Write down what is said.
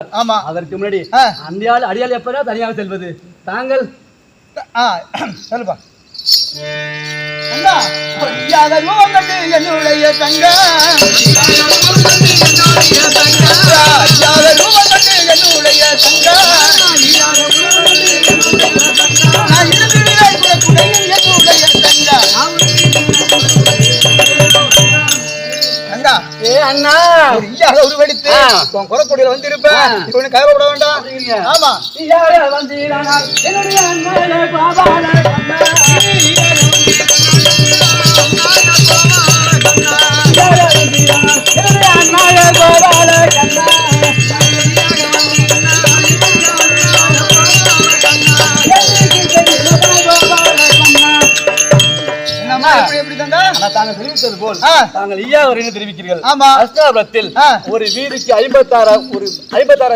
ஆமா. அதற்கு முன்னாடி. அந்தியால் அடியால் எப்படா தனியாக செல்வது? தாங்கள்? ஆ சொல்லுப்பா. என்னுடைய தங்க. ஏ அண்ணா. ஒரு ஈயாக உருவெடுத்து. உன் வந்து. இப்ப ஒண்ணு கவலைப்பட வேண்டாம். ஆமா. யாரே? வந்தீரானால் என்னுடைய அண்ணாலே எப்படி தாங்கள் தெரிவித்தது போல். தாங்கள் ஈயா ஒரு தெரிவிக்கிறீர்கள் ஆமா. அஸ்தாபுரத்தில் ஆ. ஒரு வீதிக்கு ஐம்பத்தாறு ஒரு ஐம்பத்தாறு